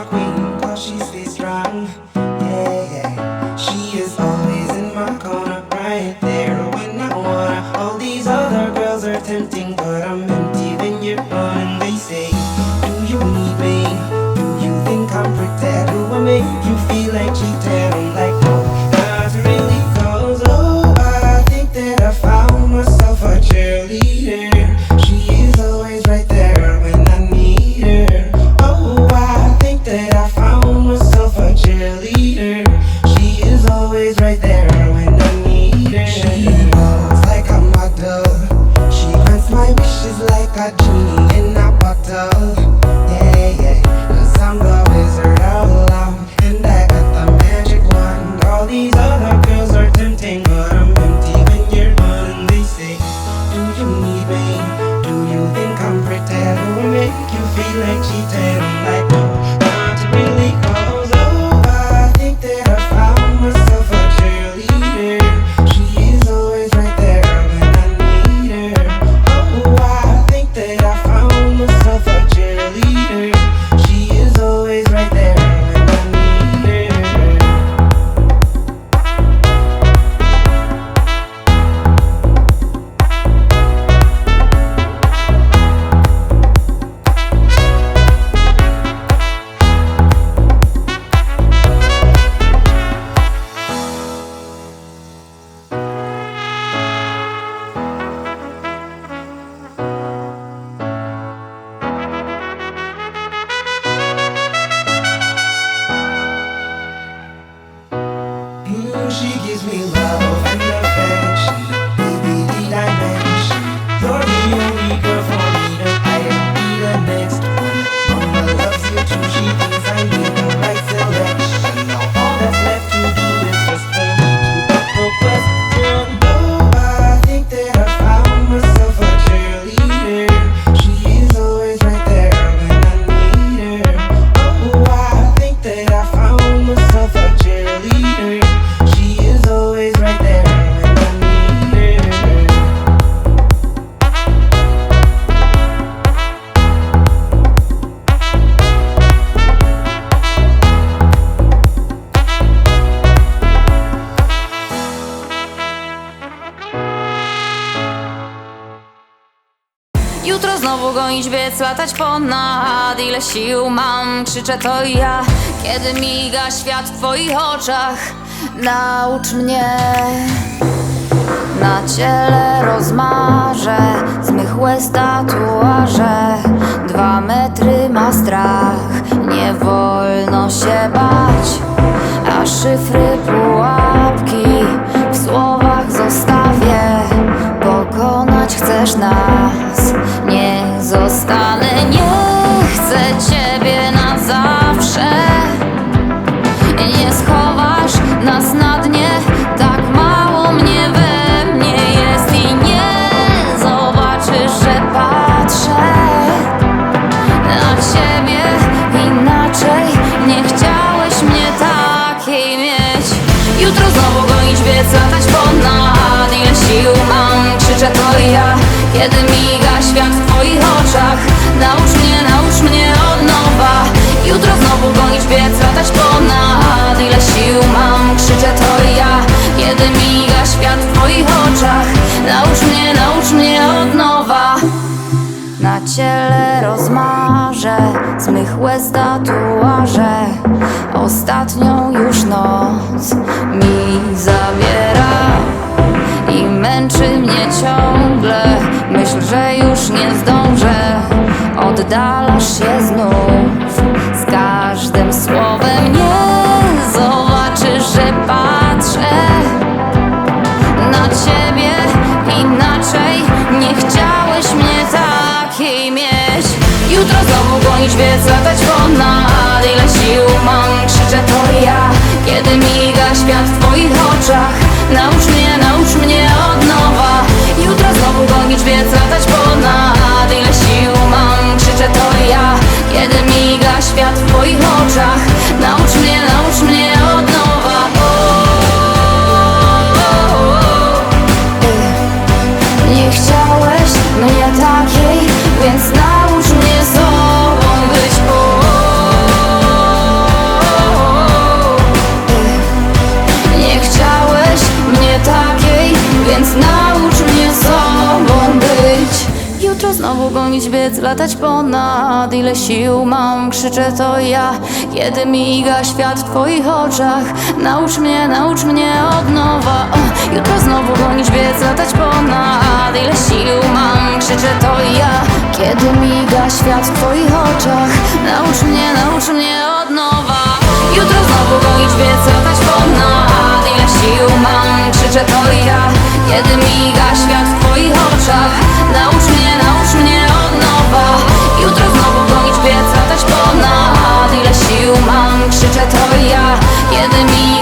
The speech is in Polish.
Cause she's while she stays strong. gonić, biec, latać ponad Ile sił mam, krzyczę to ja. Kiedy miga świat w twoich oczach Naucz mnie. Na ciele rozmarzę Zmychłe statuaże. Dwa metry ma strach Nie wolno się bać. A szyfry pułapki W słowach zostawię. Pokonać chcesz nas. jutro znowu gonić, biec, latać ponad Ile sił mam, krzyczę to ja. Kiedy miga świat w twoich oczach Naucz mnie, naucz mnie od nowa. Jutro znowu gonić, biec, latać ponad Ile sił mam, krzyczę to ja. Kiedy miga świat w twoich oczach Naucz mnie może Zmych łez tatuaże. Ostatnią już noc mi zabiera I męczy mnie ciągle. Myśl, że już nie zdążę. Oddalasz się znów Z każdym słowem. Nie zobaczysz, że patrzę. jutro znowu gonić, więc latać ponad Ile sił mam, krzyczę to ja. Kiedy miga świat w twoich oczach Naucz mnie, naucz mnie od nowa. Jutro znowu gonić, więc latać ponad Znowu gonić, biec, latać ponad. Ile sił mam, krzyczę to ja. Kiedy miga świat w twoich oczach Naucz mnie, naucz mnie od nowa. Jutro znowu gonić, biec, latać ponad. Ile sił mam, krzyczę to ja. Kiedy miga świat w twoich oczach Naucz mnie, naucz mnie od nowa. Jutro znowu gonić, biec, latać ponad. Ile sił mam, krzyczę to ja. Kiedy miga świat w twoich oczach Naucz mnie, naucz ponad Ile sił mam, krzyczę to ja. Kiedy miga